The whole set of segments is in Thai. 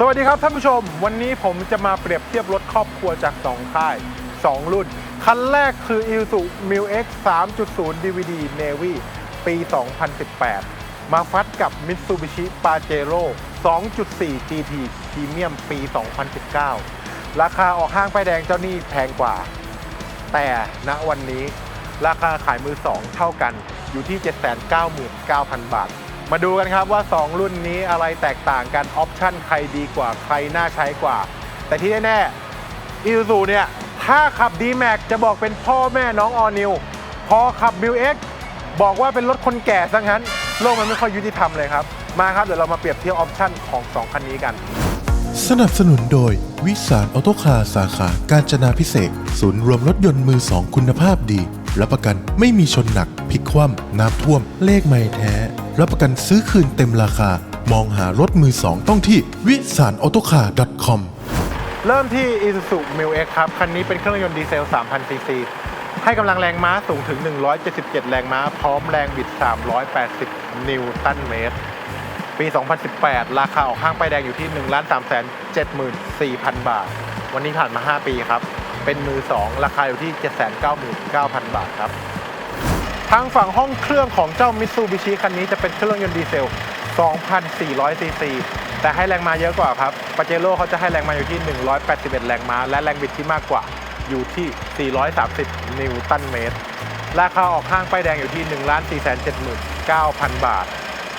สวัสดีครับท่านผู้ชม วันนี้ผมจะมาเปรียบเทียบรถครอบครัวจาก 2 ค่าย 2 รุ่น คันแรกคือ Isuzu Mil X 3.0 DVD Navy ปี 2018 มาฟัดกับ Mitsubishi Pajero 2.4 GT Premium ปี 2019 ราคาออกห้างป้ายแดงเจ้านี้แพงกว่า แต่ณวันนี้ ราคาขายมือ 2 เท่ากันอยู่ที่ 799,000 บาท มาดูกันครับว่า 2 รุ่นนี้อะไรแตกต่างกันออปชั่นใครดีกว่าใครน่าใช้กว่า แต่ที่แน่ๆอีซูเนี่ยถ้าขับ d m a x จะบอกเป็นพ่อแม่น้องออนิวพอขับ m ิ x บอกว่าเป็นรถคนแก่ซะงั้น โลกมันไม่ค่อยยุติธรรมเลยครับ มาครับ เดี๋ยวเรามาเปรียบเทียบออปชั่นของ 2 คันนี้กัน สนับสนุนโดย วิสารออโตคาร์สาขา การจนาพิเศษ ศูนย์รวมรถยนต์มือสองคุณภาพดี รับประกันไม่มีชนหนักพลิกคว่ำน้ำท่วม เลขไม่แท้ รับประกันซื้อคืนเต็มราคา มองหารถมือสองต้องที่วิสารออโตคาร์ .com เริ่มที่ Isuzu Mil X ครับ คันนี้เป็นเครื่องยนต์ดีเซล 3,000 ซีซี ให้กำลังแรงม้าสูงถึง 177 แรงม้า พร้อมแรงบิด 380 นิวตันเมตร ปี 2018 ราคาออกห้างป้ายแดงอยู่ที่ 1 3 7 4 0 0 0 บาท วันนี้ผ่านมา 5 ปีครับ เป็นมือ 2 ราคาอยู่ที่ 799,000 บาทครับ ทางฝั่งห้องเครื่องของเจ้า Mitsubishi คันนี้จะเป็นเครื่องยนต์ดีเซล 2,400 ซีซี แต่ให้แรงมาเยอะกว่าครับปาเจโร่เขาจะให้แรงมาอยู่ที่ 181 แรงม้า และแรงบิดที่มากกว่าอยู่ที่ 430 นิวตันเมตร ราคาออกห้างป้ายแดงอยู่ที่ 1 4 7 9 0 0 0 บาท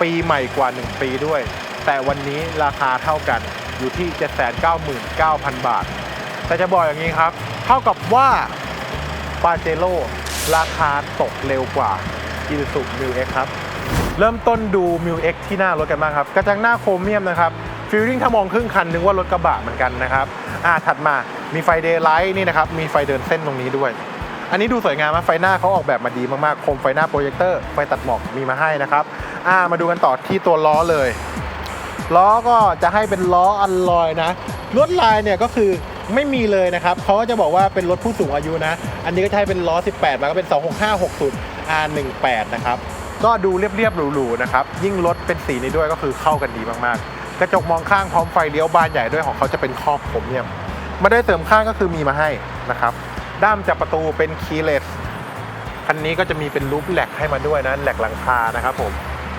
ปีใหม่กว่า 1 ปีด้วย แต่วันนี้ราคาเท่ากันอยู่ที่ 799,000 บาท แต่จะบอกอย่างนี้ครับ เท่ากับว่าปาเจโร่ราคาตกเร็วกว่า i s u z u m i l X ครับ เริ่มต้นดู m i l X ที่หน้ารถกันบ้างครับ กระจังหน้าโครเมียมนะครับฟิลลิ่งถ้ามองครึ่งคันนึกว่ารถกระบะเหมือนกันนะครับ อ่าถัดมามีไฟเดย์ไลท์นี่นะครับ มีไฟเดินเส้นตรงนี้ด้วย อันนี้ดูสวยงามมากไฟหน้าเขาออกแบบมาดีมากๆ โคมไฟหน้าโปรเจคเตอร์ไฟตัดหมอกมีมาให้นะครับ อ่ามาดูกันต่อที่ตัวล้อเลย ล้อก็จะให้เป็นล้ออัลลอยนะลวดลายเนี่ยก็คือ ไม่มีเลยนะครับเขาก็จะบอกว่าเป็นรถผู้สูงอายุนะ อันนี้ก็จะให้เป็นล้อ 18มาก็เป็น 26560 R18 นะครับ ก็ดูเรียบๆหรูๆนะครับ ยิ่งรถเป็นสีนี้ด้วยก็คือเข้ากันดีมากๆ กระจกมองข้างพร้อมไฟเลี้ยวบานใหญ่ด้วยของเขาจะเป็นครอบผมเนี่ยมาได้เสริมข้างก็คือมีมาให้นะครับ ด้ามจับประตูเป็นคีย์เลสคันนี้ก็จะมีเป็นลูปแหลกให้มาด้วยนะแหลกหลังคานะครับผม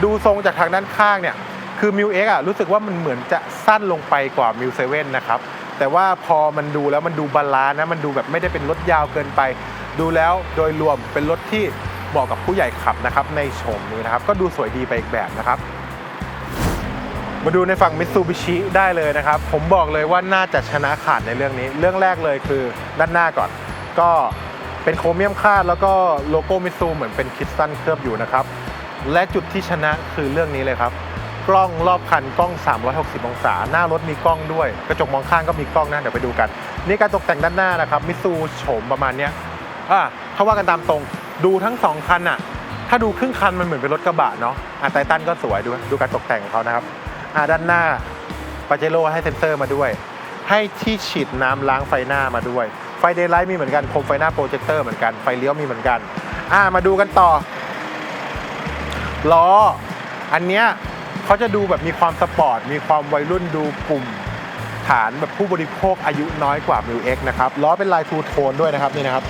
ดูทรงจากทางด้านข้างเนี่ยคือมิวเอ็กอะรู้สึกว่ามันเหมือนจะสั้นลงไปกว่ามิวเซเว่นนะครับ แต่ว่าพอมันดูแล้วมันดูบาลานซ์นะมันดูแบบไม่ได้เป็นรถยาวเกินไป ดูแล้วโดยรวมเป็นรถที่เหมาะกับผู้ใหญ่ขับนะครับในโฉมนี้นะครับ ก็ดูสวยดีไปอีกแบบนะครับ มาดูในฝั่งมิตซูบิชิได้เลยนะครับ ผมบอกเลยว่าน่าจะชนะขาดในเรื่องนี้ เรื่องแรกเลยคือด้านหน้าก่อน ก็เป็นโครเมียมคาดแล้วก็โลโก้มิตซูเหมือนเป็นคริสตัลเคลือบอยู่นะครับ และจุดที่ชนะคือเรื่องนี้เลยครับ กล้องรอบคันกล้อง 360 องศา หน้ารถมีกล้องด้วย กระจกมองข้างก็มีกล้องนะ เดี๋ยวไปดูกัน นี่การตกแต่งด้านหน้านะครับมิซูโฉมประมาณเนี้ยอะเขาว่ากันตามตรงดูทั้งสองคันอะถ้าดูครึ่งคันมันเหมือนเป็นรถกระบะเนาะอะไททันก็สวยด้วยดูการตกแต่งของเขานะครับอะด้านหน้าปาเจโร่ให้เซ็นเซอร์มาด้วย ให้ที่ฉีดน้ำล้างไฟหน้ามาด้วย ไฟเดย์ไลท์มีเหมือนกันโคมไฟหน้าโปรเจคเตอร์เหมือนกันไฟเลี้ยวมีเหมือนกันอะมาดูกันต่อล้ออันเนี้ย เขาจะดูแบบมีความสปอร์ต มีความวัยรุ่นดูกลุ่มฐานแบบผู้บริโภคอายุน้อยกว่า m ิ X นะครับล้อเป็นลายทูโทนด้วยนะครับนี่นะครับ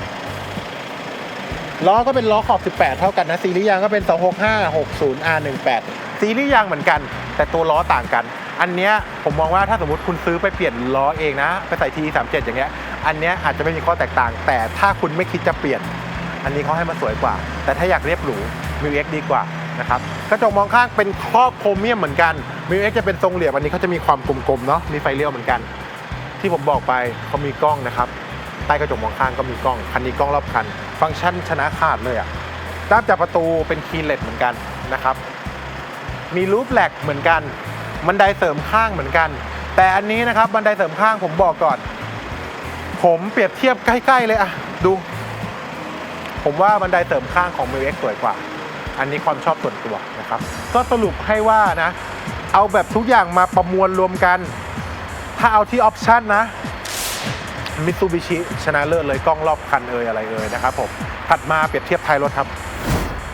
ล้อก็เป็นล้อขอบ 18 เท่ากันนะซีรีส์ยางก็เป็น 265 60 R18 ซีรีส์ยางเหมือนกัน แต่ตัวล้อต่างกัน อันเนี้ยผมมองว่าถ้าสมมติคุณซื้อไปเปลี่ยนล้อเองนะ ไปใส่ T37 อย่างเงี้ยอันเนี้ยอาจจะไม่มีข้อแตกต่าง แต่ถ้าคุณไม่คิดจะเปลี่ยน อันนี้เขาให้มาสวยกว่า แต่ถ้าอยากเรียบหรู m ิ X ดีกว่า นะครับกระจกมองข้างเป็นครอบโครเมียมเหมือนกัน m ิ X จะเป็นทรงเหลี่ยมอันนี้เขาจะมีความกลมๆเนาะมีไฟเลี้ยวเหมือนกัน ที่ผมบอกไปเขามีกล้องนะครับใต้กระจกมองข้างก็มีกล้องคันนี้กล้องรอบคัน ฟังก์ชันชนะขาดเลยอะ่ะด้ามจับประตูเป็นคีย์เลสเหมือนกันนะครับ มีลูปแหลกเหมือนกัน บันไดเสริมข้างเหมือนกัน แต่อันนี้นะครับบันไดเสริมข้างผมบอกก่อน ผมเปรียบเทียบใกล้ๆเลยอะดู ผมว่าบันไดเสริมข้างของ m ิ X สวยกว่า อันนี้ความชอบส่วนตัวนะครับ ก็สรุปให้ว่านะ เอาแบบทุกอย่างมาประมวลรวมกัน ถ้าเอาที่ออปชันนะมิตซูบิชิชนะเลิศเลยกล้องรอบคันเอ่ยอะไรเอ่ยนะครับผมถัดมาเปรียบเทียบท้ายรถครับ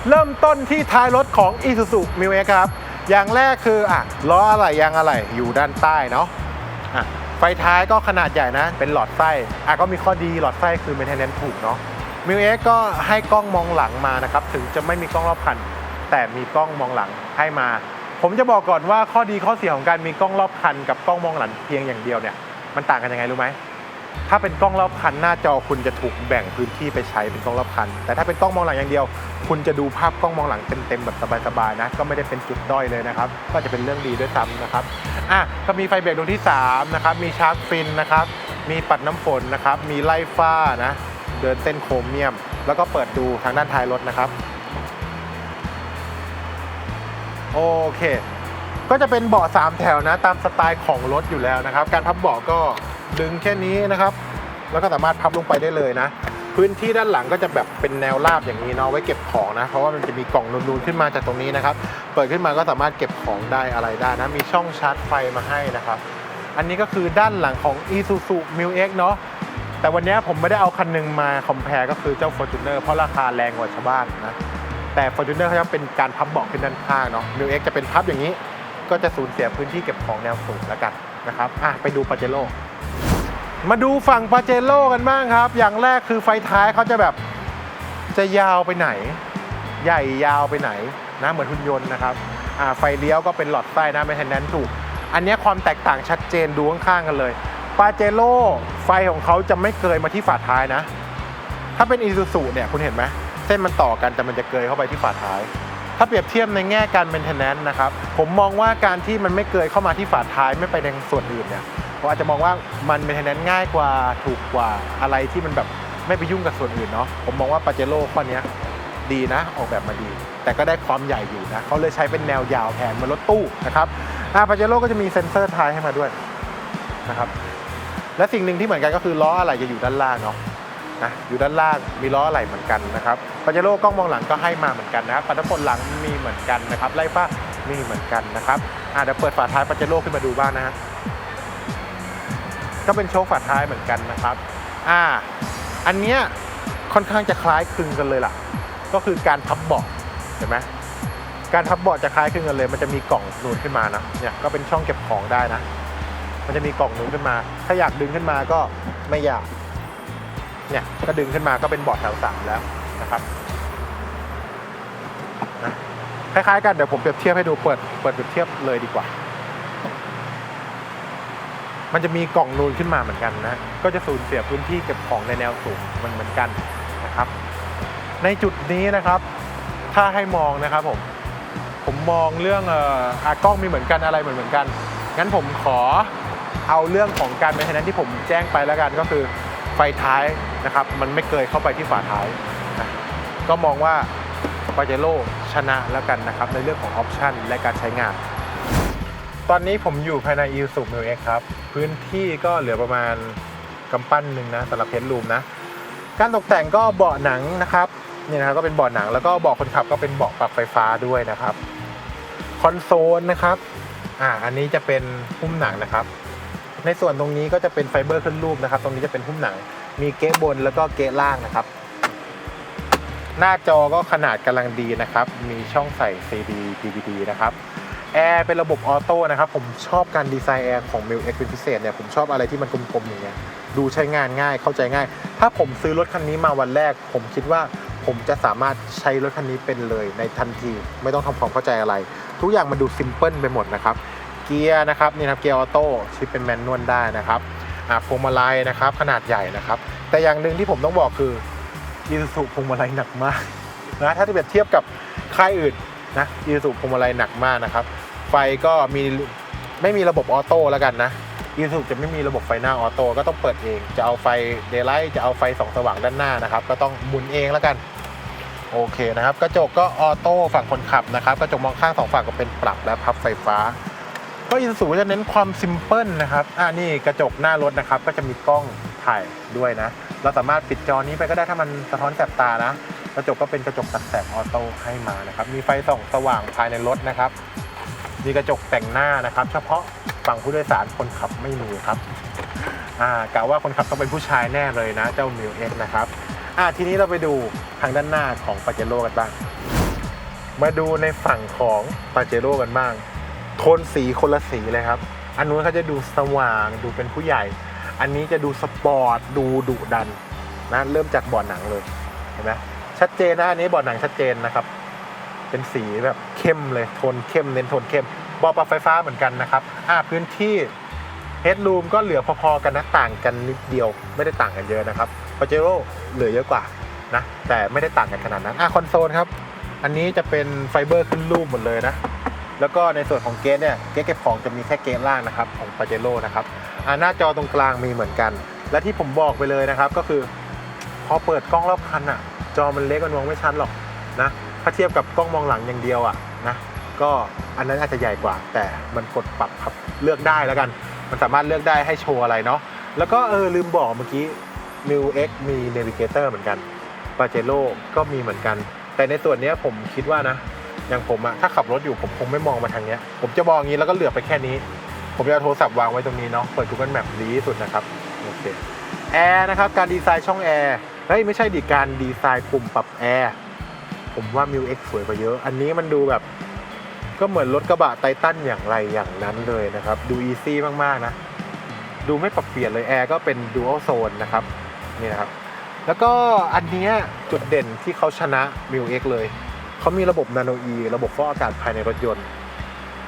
เริ่มต้นที่ท้ายรถของ Isuzu m i l X ครับ อย่างแรกคืออะล้ออะไรยางอะไรอยู่ด้านใต้เนาะอะไฟท้ายก็ขนาดใหญ่นะ เป็นหลอดไส้อะก็มีข้อดีหลอดไส้คือ maintenance ถูกเนาะ มิวเอ็กก็ให้กล้องมองหลังมานะครับ ถึงจะไม่มีกล้องรอบคัน แต่มีกล้องมองหลังให้มา ผมจะบอกก่อนว่าข้อดีข้อเสียของการมีกล้องรอบคัน กับกล้องมองหลังเพียงอย่างเดียวเนี่ยมันต่างกันยังไงรู้ไหมถ้าเป็นกล้องรอบคันหน้าจอคุณจะถูกแบ่งพื้นที่ไปใช้เป็นกล้องรอบคัน แต่ถ้าเป็นกล้องมองหลังอย่างเดียว คุณจะดูภาพกล้องมองหลังเต็มๆแบบสบายๆนะ ก็ไม่ได้เป็นจุดด้อยเลยนะครับ ก็จะเป็นเรื่องดีด้วยซ้ำนะครับอะก็มีไฟเบรกดวงที่3นะครับมีชาร์จฟินนะครับมีปัดน้ำฝนนะครับมีไล่ฝ้านะ เดินเส้นโครเมียม แล้วก็เปิดดูทางด้านท้ายรถนะครับโอเค ก็จะเป็นเบาะ3แถวนะตามสไตล์ของรถอยู่แล้วนะครับ การพับเบาะก็ดึงแค่นี้นะครับ แล้วก็สามารถพับลงไปได้เลยนะ พื้นที่ด้านหลังก็จะแบบเป็นแนวราบอย่างนี้เนาะไว้เก็บของนะ เพราะว่ามันจะมีกล่องนูนๆขึ้นมาจากตรงนี้นะครับ เปิดขึ้นมาก็สามารถเก็บของได้อะไรได้นะ มีช่องชาร์จไฟมาให้นะครับ อันนี้ก็คือด้านหลังของ Isuzu m u X เนาะ แต่วันนี้ผมไม่ได้เอาคันหนึงมาคอมเพลก็คือเจ้า Fortuner เพราะราคาแรงกว่าชาวบ้านนะแต่ Fortuner เขาจะเป็นการพับเบาะขึ้นด้านข้างเนาะ m u X จะเป็นพับอย่างนี้ ก็จะสูญเสียพื้นที่เก็บของแนวสูงแล้วกันนะครับอะไปดูปาเจโร่มาดูฝั่งปาเจโร่กันบ้างครับ อย่างแรกคือไฟท้ายเขาจะแบบจะยาวไปไหน ใหญ่ยาวไปไหนนะเหมือนหุ่นยนต์นะครับอ่าไฟเลี้ยวก็เป็นหลอดไส้นะไม่แทนนั้นถูกอันนี้ความแตกต่างชัดเจนดูข้างๆกันเลย ปาเจโร่ไฟของเขาจะไม่เกยมาที่ฝาท้ายนะ ถ้าเป็นอีซูซูเนี่ยคุณเห็นไหมเส้นมันต่อกันแต่มันจะเกยเข้าไปที่ฝาท้าย ถ้าเปรียบเทียบในแง่การเป็นเทนแนนนะครับ ผมมองว่าการที่มันไม่เกยเข้ามาที่ฝาท้ายไม่ไปในส่วนอื่นเนี่ยผมอาจจะมองว่ามันเป็นเทนแนนง่ายกว่าถูกกว่าอะไรที่มันแบบไม่ไปยุ่งกับส่วนอื่นเนาะผมมองว่าปาเจโร่ข้อนี้ดีนะออกแบบมาดี แต่ก็ได้ความใหญ่อยู่นะเขาเลยใช้เป็นแนวยาวแทนเหมันรถตู้นะครับอ่าปาเจโร่ก็จะมีเซ็นเซอร์ท้ายให้มาด้วยนะครับ และสิ่งหนึ่งที่เหมือนกันก็คือล้ออะไรจะอยู่ด้านล่างเนาะนะอยู่ด้านล่างมีล้ออะไหล่เหมือนกันนะครับปาเจโร่กล้องมองหลังก็ให้มาเหมือนกันนะครับปัดน้ำฝนหลังมีเหมือนกันนะครับไล่ฟ้ามีเหมือนกันนะครับอ่าเดี๋ยวเปิดฝาท้ายปาเจโร่ขึ้นมาดูบ้างนะฮะก็เป็นโชคฝาท้ายเหมือนกันนะครับอ่าอันเนี้ยค่อนข้างจะคล้ายคลึงกันเลยล่ะ ก็คือการพับเบาะเห็นไหมการพับเบาะจะคล้ายคลึงกันเลย มันจะมีกล่องนูนขึ้นมานะเนี่ยก็เป็นช่องเก็บของได้นะ มันจะมีกล่องนูนขึ้นมา ถ้าอยากดึงขึ้นมาก็ไม่อยาก เนี่ยก็ดึงขึ้นมาก็เป็นบอร์ดแถวสามแล้วนะครับนะคล้ายๆกันเดี๋ยวผมเปรียบเทียบให้ดูเปิดเปิดเปรียบเทียบเลยดีกว่า มันจะมีกล่องนูนขึ้นมาเหมือนกันนะ ก็จะสูญเสียพื้นที่เก็บของในแนวสูงมันเหมือนกันนะครับ ในจุดนี้นะครับ ถ้าให้มองนะครับผม ผมมองเรื่องเอ่ออากล้องมีเหมือนกันอะไรเหมือนเหมือนกัน งั้นผมขอ เอาเรื่องของการเป็นทนั้นที่ผมแจ้งไปแล้วกันก็คือไฟท้ายนะครับ มันไม่เกยเข้าไปที่ฝาท้ายนะก็มองว่าปาเจโร่ชนะแล้วกันนะครับ ในเรื่องของออปชันและการใช้งาน ตอนนี้ผมอยู่ภายใน i s u m i l X ครับ พื้นที่ก็เหลือประมาณกำปั้นหนึ่งนะสำหรับเพนรูมนะ การตกแต่งก็เบาะหนังนะครับนี่นะครับก็เป็นเบาะหนังแล้วก็เบาะคนขับก็เป็นเบาะปรับไฟฟ้าด้วยนะครับคอนโซลนะครับอ่าอันนี้จะเป็นหุ้มหนังนะครับ ในส่วนตรงนี้ก็จะเป็นไฟเบอร์ขึ้นรูปนะครับ ตรงนี้จะเป็นหุ้มหนัง มีเกะบนแล้วก็เกะล่างนะครับ หน้าจอก็ขนาดกำลังดีนะครับ มีช่องใส่ CD DVD นะครับแอร์เป็นระบบออโต้นะครับ ผมชอบการดีไซน์แอร์ของ m i l X เป็นพิเศษเนี่ย ผมชอบอะไรที่มันกลมๆอย่างเงี้ยดูใช้งานง่ายเข้าใจง่าย ถ้าผมซื้อรถคันนี้มาวันแรก ผมคิดว่าผมจะสามารถใช้รถคันนี้เป็นเลยในทันที ไม่ต้องทำความเข้าใจอะไร ทุกอย่างมันดูซิมเพิลไปหมดนะครับ เกียร์นะครับนี่ครับเกียร์ออโต้ชิปเป็นแมนนวลได้นะครับพวงมาลัยนะครับขนาดใหญ่นะครับ แต่อย่างหนึ่งที่ผมต้องบอกคืออีซูซูพวงมาลัยหนักมากนะถ้าเปรียบเทียบกับค่ายอื่นนะอีซูซูพวงมาลัยหนักมากนะครับ ไฟก็มีไม่มีระบบออโต้แล้วกันนะอีซูจะไม่มีระบบไฟหน้าออโต้ก็ต้องเปิดเอง จะเอาไฟเดย์ไลท์จะเอาไฟส่องสว่างด้านหน้านะครับ ก็ต้องหมุนเองแล้วกัน โอเคนะครับ กระจกก็ออโต้ฝั่งคนขับนะครับ กระจกมองข้างสองฝั่งก็เป็นปรับและพับไฟฟ้า ก็อีซูจะเน้นความซิมเพิลนะครับอ่านี่กระจกหน้ารถนะครับ ก็จะมีกล้องถ่ายด้วยนะ เราสามารถปิดจอนี้ไปก็ได้ถ้ามันสะท้อนแสบตานะ กระจกก็เป็นกระจกตัดแสงออโต้ให้มานะครับ มีไฟส่องสว่างภายในรถนะครับ มีกระจกแต่งหน้านะครับ เฉพาะฝั่งผู้โดยสารคนขับไม่มีครับอ่ากะว่าคนขับต้องเป็นผู้ชายแน่เลยนะ เจ้ามิวเอ็กนะครับอ่าทีนี้เราไปดูทางด้านหน้าของปาเจโร่กันบ้าง มาดูในฝั่งของปาเจโร่กันบ้าง โทนสีคนละสีเลยครับ อันนู้นเขาจะดูสว่างดูเป็นผู้ใหญ่ อันนี้จะดูสปอร์ตดูดุดันนะเริ่มจากบอร์ดหนังเลยเห็นไหมชัดเจนนะอันนี้บอร์ดหนังชัดเจนนะครับ เป็นสีแบบเข้มเลยโทนเข้มเน้นโทนเข้มบอปรับไฟฟ้าเหมือนกันนะครับอ่าพื้นที่เฮดรูมก็เหลือพอๆกันนะต่างกันนิดเดียวไม่ได้ต่างกันเยอะนะครับปาเจโร่เหลือเยอะกว่านะแต่ไม่ได้ต่างกันขนาดนั้นอะคอนโซลครับ อันนี้จะเป็นไฟเบอร์ขึ้นรูปหมดเลยนะ แล้วก็ในส่วนของเกสเนี่ยเกสเก็บของจะมีแค่เกสล่างนะครับของปาเจโร่นะครับอ่าหน้าจอตรงกลางมีเหมือนกัน และที่ผมบอกไปเลยนะครับก็คือ พอเปิดกล้องรอบคันอะจอมันเล็กมันมองไม่ชัดหรอกนะถ้าเทียบกับกล้องมองหลังอย่างเดียวอะนะก็อันนั้นอาจจะใหญ่กว่า แต่มันกดปรับครับเลือกได้แล้วกัน มันสามารถเลือกได้ให้โชว์อะไรเนาะแล้วก็เออลืมบอกเมื่อกี้ m i X มี Navigator เหมือนกันปาเจโร่ก็มีเหมือนกัน แต่ในส่วนนี้ผมคิดว่านะ อย่างผมอะถ้าขับรถอยู่ผมคงไม่มองมาทางเนี้ย ผมจะมองอย่างนี้แล้วก็เหลือบไปแค่นี้ ผมจะเอาโทรศัพท์วางไว้ตรงนี้เนาะเปิด Google Map ดีที่สุดนะครับโอเคแอร์นะครับการดีไซน์ช่องแอร์เฮ้ยไม่ใช่ดิการดีไซน์ปุ่มปรับแอร์ผมว่า m ิ X สวยกว่าเยอะ อันนี้มันดูแบบก็เหมือนรถกระบะไททันอย่างไรอย่างนั้นเลยนะครับ ดูอีซี่มากๆนะ ดูไม่ปรับเปลี่ยนเลยแอร์ก็เป็น Dual Zone นะครับนี่นะครับ แล้วก็อันเนี้ยจุดเด่นที่เขาชนะ m ิ X เลย เขามีระบบ Nano E ระบบฟอกอากาศภายในรถยนต์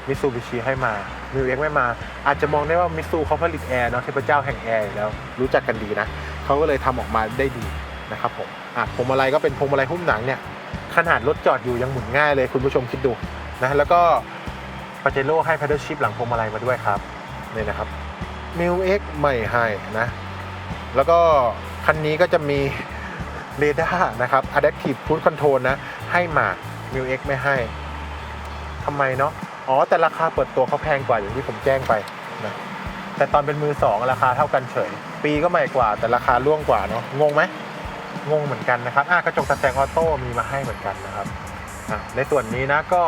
มิซูบิชิให้มา m ิ X ไม่มา อาจจะมองได้ว่ามิซูเขาผลิตแอร์เนาะเทพเจ้าแห่งแอร์แล้วรู้จักกันดีนะเขาก็เลยทำออกมาได้ดีนะครับผมอะพวงมาลัยก็เป็นพวงมาลัยหุ้มหนังเนี่ยขนาดรถจอดอยู่ยังหมุนง่ายเลยคุณผู้ชมคิดดูนะแล้วก็ปาเจโร่ให้ paddle shift หลังพวงมาลัยมาด้วยครับนี่นะครับ m ิ X ไม่ให้นะแล้วก็คันนี้ก็จะมี เรดาร์นะครับ Adaptive Cruise Control นะ ให้มา m ิ X ไม่ให้ทำไมเนาะอ๋อ แต่ราคาเปิดตัวเขาแพงกว่าอย่างที่ผมแจ้งไปนะแต่ตอนเป็นมือสองราคาเท่ากันเฉย ปีก็ใหม่กว่า แต่ราคาร่วงกว่าเนาะงงไหมงงเหมือนกันนะครับอะกระจกตะแกรงออโต้มีมาให้เหมือนกันนะครับอะในส่วนนี้นะก็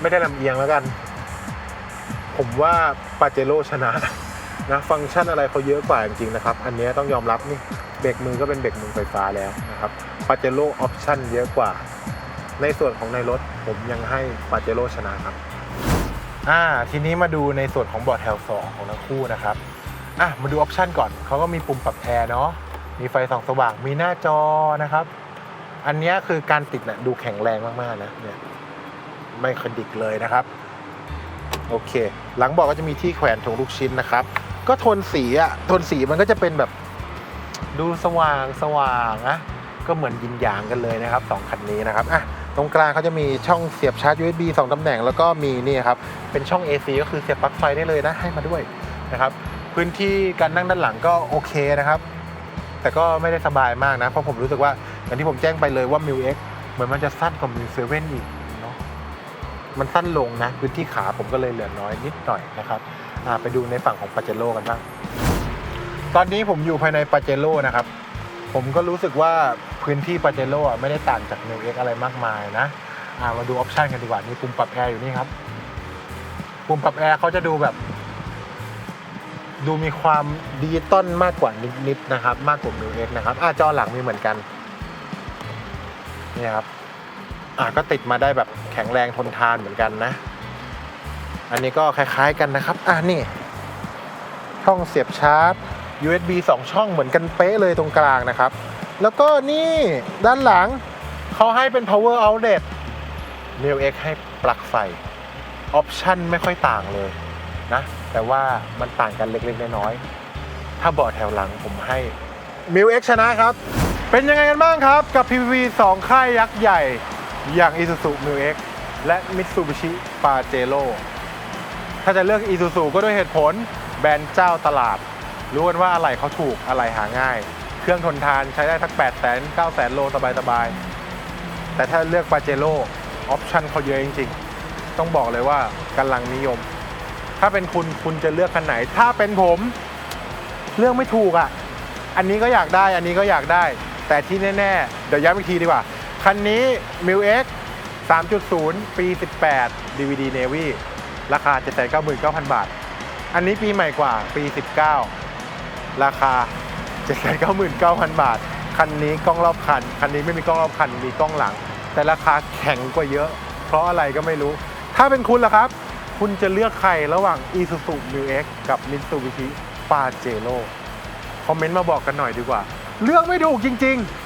ไม่ได้ลำเอียงแล้วกัน ผมว่าปาเจโร่ชนะ นะฟังก์ชันอะไรเขาเยอะกว่าจริงๆนะครับ อันนี้ต้องยอมรับนี่เบรกมือก็เป็นเบรกมือไฟฟ้าแล้วนะครับปาเจโร่ออปชั่นเยอะกว่า ในส่วนของในรถผมยังให้ปาเจโร่ชนะครับอ่าทีนี้มาดูในส่วนของบอร์ดแถว2ของทั้งคู่นะครับอะมาดูออปชันก่อนเขาก็มีปุ่มปรับแอร์เนาะมีไฟส่องสว่างมีหน้าจอนะครับ อันนี้คือการติดนะดูแข็งแรงมากๆนะเนี่ยไม่คดิกเลยนะครับ โอเค หลังเบอกก็จะมีที่แขวนถุงลูกชิ้นนะครับ ก็โทนสีอะโทนสีมันก็จะเป็นแบบดูสว่างสว่างนะก็เหมือนยินยางกันเลยนะครับสองคันนี้นะครับอะตรงกลางเขาจะมีช่องเสียบชาร์จ USB 2ตำแหน่งแล้วก็มีนี่ครับเป็นช่อง AC ก็คือเสียบปลั๊กไฟได้เลยนะให้มาด้วยนะครับพื้นที่การนั่งด้านหลังก็โอเคนะครับ แต่ก็ไม่ได้สบายมากนะ เพราะผมรู้สึกว่าอย่างที่ผมแจ้งไปเลยว่า m ิ X เหมือนมันจะสั้นกว่า m ิ7อีกเนาะมันสั้นลงนะ พื้นที่ขาผมก็เลยเหลือน้อยนิดหน่อยนะครับ อ่าไปดูในฝั่งของปาเจโร่กันบ้างตอนนี้ผมอยู่ภายในปาเจโร่นะครับ ผมก็รู้สึกว่าพื้นที่ปาเจโร่ไม่ได้ต่างจากเนเอ็กอะไรมากมายนะอ่ามาดูออปชันกันดีกว่านี่ปุ่มปรับแอร์อยู่นี่ครับ ปุ่มปรับแอร์เขาจะดูแบบ ดูมีความดิจิตอลมากกว่านิดๆนะครับ มากกว่ามิวเอ็กนะครับอ่าจอหลังมีเหมือนกันนี่ครับอะก็ติดมาได้แบบแข็งแรงทนทานเหมือนกันนะ อันนี้ก็คล้ายๆกันนะครับ อะนี่ ช่องเสียบชาร์จ USB 2 ช่องเหมือนกันเป๊ะเลยตรงกลางนะครับ แล้วก็นี่ด้านหลังเขาให้เป็น power outlet m i l X ให้ปลั๊กไฟ ออปชั่นไม่ค่อยต่างเลยนะ แต่ว่ามันต่างกันเล็กๆน้อยๆถ้าเบาะแถวหลังผมให้ m i l X ชนะครับ เป็นยังไงกันบ้างครับ กับ PPV 2 ค่ายยักษ์ใหญ่อย่าง Isuzu m i l X และ Mitsubishi Pajero ถ้าจะเลือก Isuzu ก็ด้วยเหตุผลแบรนด์เจ้าตลาด รู้กันว่าอะไรเขาถูกอะไรหาง่าย เครื่องทนทานใช้ได้ทัก8 0 0 0 0 9 0 0 0 โลสบายๆ แต่ถ้าเลือก Pajero ออปชั่นเขาเยอะจริงๆ ต้องบอกเลยว่ากำลังนิยม ถ้าเป็นคุณคุณจะเลือกคันไหน ถ้าเป็นผม เลือกไม่ถูกอะ อันนี้ก็อยากได้อันนี้ก็อยากได้ แต่ที่แน่ๆ เดี๋ยวย้ำอีกทีดีกว่า คันนี้ m i l X 3.0 ปี 18 DVD Navy ราคา 799,000 บาท อันนี้ปีใหม่กว่าปี 19 ราคา 799,000 บาท คันนี้กล้องรอบคัน คันนี้ไม่มีกล้องรอบคัน มีกล้องหลัง แต่ราคาแข็งกว่าเยอะ เพราะอะไรก็ไม่รู้ ถ้าเป็นคุณล่ะครับ คุณจะเลือกใครระหว่าง Isuzu Mu X กับ Mitsubishi Pajero คอมเมนต์มาบอกกันหน่อยดีกว่า เลือกไม่ถูกจริง ๆ